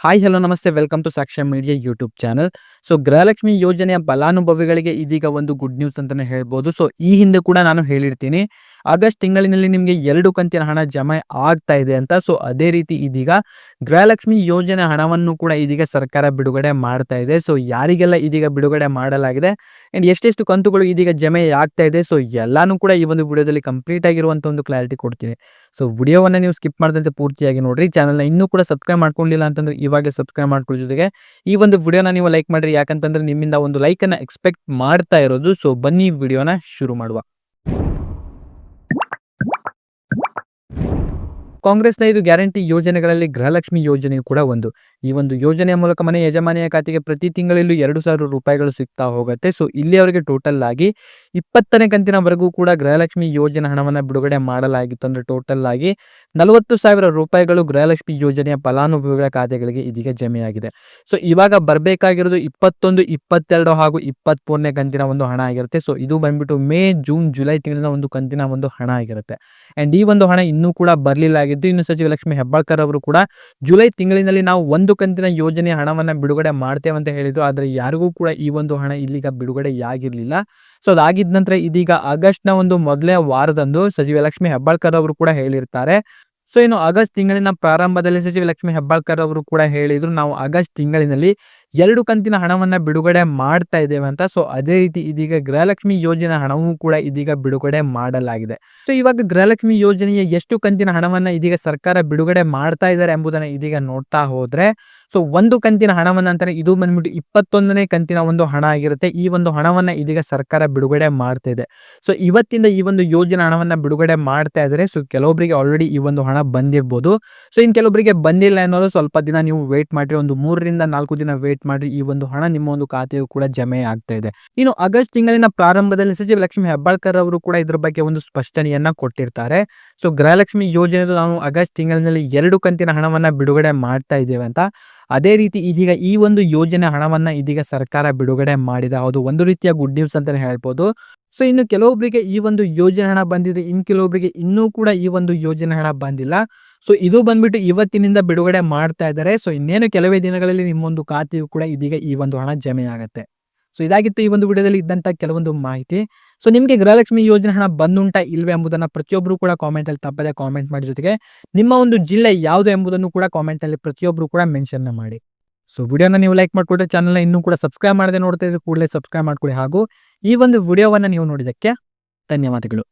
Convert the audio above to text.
Hi hello namaste. Welcome to Sakshyam media YouTube channel so Gruhalakshmi ಯೋಜನೆಯ ಫಲಾನುಭವಿಗಳಿಗೆ ಇದೀಗ ಒಂದು ಗುಡ್ ನ್ಯೂಸ್ ಅಂತಾನೆ ಹೇಳ್ಬೋದು. ಸೊ ಈ ಹಿಂದೆ ಕೂಡ ನಾನು ಹೇಳಿರ್ತೀನಿ. ಆಗಸ್ಟ್ ತಿಂಗಳಿನಲ್ಲಿ ನಿಮಗೆ ಎರಡು ಕಂತಿನ ಹಣ ಜಮೆ ಆಗ್ತಾ ಇದೆ ಅಂತ. ಸೊ ಅದೇ ರೀತಿ ಇದೀಗ ಗೃಹಲಕ್ಷ್ಮಿ ಯೋಜನೆ ಹಣವನ್ನು ಕೂಡ ಇದೀಗ ಸರ್ಕಾರ ಬಿಡುಗಡೆ ಮಾಡ್ತಾ ಇದೆ. ಸೊ ಯಾರಿಗೆಲ್ಲ ಇದೀಗ ಬಿಡುಗಡೆ ಮಾಡಲಾಗಿದೆ? ಅಂಡ್ ಎಷ್ಟೆಷ್ಟು ಕಂತುಗಳು ಇದೀಗ ಜಮೆ ಆಗ್ತಾ ಇದೆ? ಸೊ ಎಲ್ಲಾನು ಕೂಡ ಈ ಒಂದು ವಿಡಿಯೋದಲ್ಲಿ ಕಂಪ್ಲೀಟ್ ಆಗಿರುವಂತ ಒಂದು ಕ್ಲಾರಿಟಿ ಕೊಡ್ತೀನಿ. ಸೊ ವಿಡಿಯೋವನ್ನ ನೀವು ಸ್ಕಿಪ್ ಮಾಡಿದಂತೆ ಪೂರ್ತಿಯಾಗಿ ನೋಡ್ರಿ. ಚಾನಲ್ನ ಇನ್ನೂ ಕೂಡ ಸಬ್ಸ್ಕ್ರೈಬ್ ಮಾಡ್ಕೊಂಡಿಲ್ಲ ಅಂತಂದ್ರೆ ಇವಾಗ ಸಬ್ಸ್ಕ್ರೈಬ್ ಮಾಡ್ಕೊಳ್ಳೋ ಜೊತೆಗೆ ಈ ಒಂದು ವಿಡಿಯೋನ ನೀವು ಲೈಕ್ ಮಾಡ್ರಿ. ಯಾಕಂತಂದ್ರೆ ನಿಮ್ಮಿಂದ ಒಂದು ಲೈಕ್ ಅನ್ನ ಎಕ್ಸ್ಪೆಕ್ಟ್ ಮಾಡ್ತಾ ಇರೋದು. ಸೊ ಬನ್ನಿ ವಿಡಿಯೋನ ಶುರು ಮಾಡುವ. ಕಾಂಗ್ರೆಸ್ನ ಇದು ಗ್ಯಾರಂಟಿ ಯೋಜನೆಗಳಲ್ಲಿ ಗೃಹಲಕ್ಷ್ಮಿ ಯೋಜನೆಯು ಕೂಡ ಒಂದು. ಈ ಒಂದು ಯೋಜನೆಯ ಮೂಲಕ ಮನೆ ಯಜಮಾನಿಯ ಖಾತೆಗೆ ಪ್ರತಿ ತಿಂಗಳಲ್ಲೂ ಎರಡು ಸಾವಿರ ರೂಪಾಯಿಗಳು ಸಿಗ್ತಾ ಹೋಗುತ್ತೆ. ಸೊ, ಇಲ್ಲಿಯವರೆಗೆ ಟೋಟಲ್ ಆಗಿ ಇಪ್ಪತ್ತನೇ ಕಂತಿನವರೆಗೂ ಕೂಡ ಗೃಹಲಕ್ಷ್ಮಿ ಯೋಜನೆ ಹಣವನ್ನು ಬಿಡುಗಡೆ ಮಾಡಲಾಗಿತ್ತು ಅಂದ್ರೆ ಟೋಟಲ್ ಆಗಿ ನಲವತ್ತು ಸಾವಿರ ರೂಪಾಯಿಗಳು ಗೃಹಲಕ್ಷ್ಮಿ ಯೋಜನೆಯ ಫಲಾನುಭವಿಗಳ ಖಾತೆಗಳಿಗೆ ಇದೀಗ ಜಮೆಯಾಗಿದೆ. ಸೊ, ಇವಾಗ ಬರಬೇಕಾಗಿರೋದು ಇಪ್ಪತ್ತೊಂದು, ಇಪ್ಪತ್ತೆರಡು ಹಾಗೂ ಇಪ್ಪತ್ಮೂರನೇ ಕಂತಿನ ಒಂದು ಹಣ ಆಗಿರುತ್ತೆ. ಸೊ, ಇದು ಬಂದ್ಬಿಟ್ಟು ಮೇ, ಜೂನ್, ಜುಲೈ ತಿಂಗಳಿನ ಒಂದು ಕಂತಿನ ಒಂದು ಹಣ ಆಗಿರುತ್ತೆ. ಅಂಡ್ ಈ ಒಂದು ಹಣ ಇನ್ನೂ ಕೂಡ ಬರಲಿಲ್ಲ ಆಗಿದ್ದು ಇನ್ನು ಸಚಿವ ಲಕ್ಷ್ಮಿ ಹೆಬ್ಬಾಳ್ಕರ್ ಅವರು ಕೂಡ ಜುಲೈ ತಿಂಗಳಿನಲ್ಲಿ ನಾವು ಒಂದು ಕಂತಿನ ಯೋಜನೆ ಹಣವನ್ನ ಬಿಡುಗಡೆ ಮಾಡ್ತೇವೆ ಅಂತ ಹೇಳಿದ್ರು. ಆದರೆ ಯಾರಿಗೂ ಕೂಡ ಈ ಒಂದು ಹಣ ಇಲ್ಲಿಗ ಬಿಡುಗಡೆ ಆಗಿರಲಿಲ್ಲ ಸೊ ಅದಾಗಿದ್ದ ನಂತರ ಇದೀಗ ಆಗಸ್ಟ್ನ ಒಂದು ಮೊದಲೇ ವಾರದಂದು ಸಚಿವ ಲಕ್ಷ್ಮಿ ಹೆಬ್ಬಾಳ್ಕರ್ ಅವರು ಕೂಡ ಹೇಳಿರ್ತಾರೆ. ಸೊ ಇನ್ನು ಆಗಸ್ಟ್ ತಿಂಗಳಿನ ಪ್ರಾರಂಭದಲ್ಲಿ ಸಚಿವ ಲಕ್ಷ್ಮಿ ಹೆಬ್ಬಾಳ್ಕರ್ ಅವರು ಕೂಡ ಹೇಳಿದ್ರು. ನಾವು ಆಗಸ್ಟ್ ತಿಂಗಳಿನಲ್ಲಿ ಎರಡು ಕಂತಿನ ಹಣವನ್ನ ಬಿಡುಗಡೆ ಮಾಡ್ತಾ ಇದ್ದೇವೆ ಅಂತ. ಸೊ ಅದೇ ರೀತಿ ಇದೀಗ ಗೃಹಲಕ್ಷ್ಮಿ ಯೋಜನೆ ಹಣವೂ ಕೂಡ ಇದೀಗ ಬಿಡುಗಡೆ ಮಾಡಲಾಗಿದೆ. ಸೊ ಇವಾಗ ಗೃಹಲಕ್ಷ್ಮಿ ಯೋಜನೆಯ ಎಷ್ಟು ಕಂತಿನ ಹಣವನ್ನ ಇದೀಗ ಸರ್ಕಾರ ಬಿಡುಗಡೆ ಮಾಡ್ತಾ ಇದ್ದಾರೆ ಎಂಬುದನ್ನ ಇದೀಗ ನೋಡ್ತಾ ಹೋದ್ರೆ ಸೊ ಒಂದು ಕಂತಿನ ಹಣವನ್ನ ಅಂತಾನೆ ಇದು ಬಂದ್ಬಿಟ್ಟು ಇಪ್ಪತ್ತೊಂದನೇ ಕಂತಿನ ಒಂದು ಹಣ ಆಗಿರುತ್ತೆ. ಈ ಒಂದು ಹಣವನ್ನ ಇದೀಗ ಸರ್ಕಾರ ಬಿಡುಗಡೆ ಮಾಡ್ತಾ ಇದೆ. ಸೊ ಇವತ್ತಿಂದ ಈ ಒಂದು ಯೋಜನೆ ಹಣವನ್ನ ಬಿಡುಗಡೆ ಮಾಡ್ತಾ ಇದ್ದಾರೆ ಸೊ ಕೆಲವೊಬ್ಬರಿಗೆ ಆಲ್ರೆಡಿ ಈ ಒಂದು ಹಣ ಬಂದಿರ್ಬೋದು. ಸೊ ಇನ್ ಕೆಲವೊಬ್ಬರಿಗೆ ಬಂದಿಲ್ಲ ಅನ್ನೋದು ಸ್ವಲ್ಪ ದಿನ ನೀವು ವೇಟ್ ಮಾಡಿ ಒಂದು ಮೂರರಿಂದ ನಾಲ್ಕು ದಿನ ವೇಟ್ ಮಾಡಿ ಈ ಒಂದು ಹಣ ನಿಮ್ಮ ಒಂದು ಖಾತೆಯು ಕೂಡ ಜಮೆ ಆಗ್ತಾ ಇದೆ. ಇನ್ನು ಆಗಸ್ಟ್ ತಿಂಗಳಿನ ಪ್ರಾರಂಭದಲ್ಲಿ ಸಚಿವ ಲಕ್ಷ್ಮಿ ಹೆಬ್ಬಾಳ್ಕರ್ ಅವರು ಕೂಡ ಇದ್ರ ಬಗ್ಗೆ ಒಂದು ಸ್ಪಷ್ಟನೆಯನ್ನ ಕೊಟ್ಟಿರ್ತಾರೆ. ಸೊ ಗೃಹಲಕ್ಷ್ಮಿ ಯೋಜನೆ ನಾವು ಆಗಸ್ಟ್ ತಿಂಗಳಿನಲ್ಲಿ ಎರಡು ಕಂತಿನ ಹಣವನ್ನ ಬಿಡುಗಡೆ ಮಾಡ್ತಾ ಇದ್ದೇವೆ ಅಂತ. ಅದೇ ರೀತಿ ಇದೀಗ ಈ ಒಂದು ಯೋಜನೆ ಹಣವನ್ನ ಇದೀಗ ಸರ್ಕಾರ ಬಿಡುಗಡೆ ಮಾಡಿದ. ಹೌದು, ಒಂದು ರೀತಿಯ ಗುಡ್ ನ್ಯೂಸ್ ಅಂತಾನೆ ಹೇಳ್ಬೋದು. ಸೊ ಇನ್ನು ಕೆಲವೊಬ್ಬರಿಗೆ ಈ ಒಂದು ಯೋಜನೆ ಹಣ ಬಂದಿದೆ ಇನ್ನು ಕೆಲವೊಬ್ಬರಿಗೆ ಇನ್ನೂ ಕೂಡ ಈ ಒಂದು ಯೋಜನೆ ಹಣ ಬಂದಿಲ್ಲ. ಸೊ ಇದು ಬಂದ್ಬಿಟ್ಟು ಇವತ್ತಿನಿಂದ ಬಿಡುಗಡೆ ಮಾಡ್ತಾ ಇದ್ದಾರೆ. ಸೊ ಇನ್ನೇನು ಕೆಲವೇ ದಿನಗಳಲ್ಲಿ ನಿಮ್ಮೊಂದು ಖಾತೆಯು ಕೂಡ ಇದೀಗ ಈ ಒಂದು ಹಣ ಜಮೆ ಆಗುತ್ತೆ. ಸೊ ಇದಾಗಿತ್ತು ಈ ಒಂದು ವಿಡಿಯೋದಲ್ಲಿ ಇದ್ದಂತ ಕೆಲವೊಂದು ಮಾಹಿತಿ. ಸೊ ನಿಮಗೆ ಗೃಹಲಕ್ಷ್ಮಿ ಯೋಜನೆ ಹಣ ಬಂದುಂಟಾ ಇಲ್ವೇ ಎಂಬುದನ್ನ ಪ್ರತಿಯೊಬ್ಬರು ಕೂಡ ಕಾಮೆಂಟ್ ಅಲ್ಲಿ ತಪ್ಪದೆ ಕಾಮೆಂಟ್ ಮಾಡಿ ಜೊತೆಗೆ ನಿಮ್ಮ ಒಂದು ಜಿಲ್ಲೆ ಯಾವುದು ಎಂಬುದನ್ನು ಕೂಡ ಕಾಮೆಂಟ್ ಅಲ್ಲಿ ಪ್ರತಿಯೊಬ್ಬರು ಕೂಡ ಮೆನ್ಷನ್ ಮಾಡಿ. ಸೊ ವಿಡಿಯೋನ ನೀವು ಲೈಕ್ ಮಾಡಿಕೊಟ್ರೆ ಚಾನಲ್ನ ಇನ್ನೂ ಕೂಡ ಸಬ್ಸ್ಕ್ರೈಬ್ ಮಾಡದೆ ನೋಡ್ತಾ ಇದ್ರೆ ಕೂಡಲೇ ಸಬ್ಸ್ಕ್ರೈಬ್ ಮಾಡ್ಕೊಳ್ಳಿ ಹಾಗೂ ಈ ಒಂದು ವಿಡಿಯೋವನ್ನ ನೀವು ನೋಡಿದಕ್ಕೆ ಧನ್ಯವಾದಗಳು.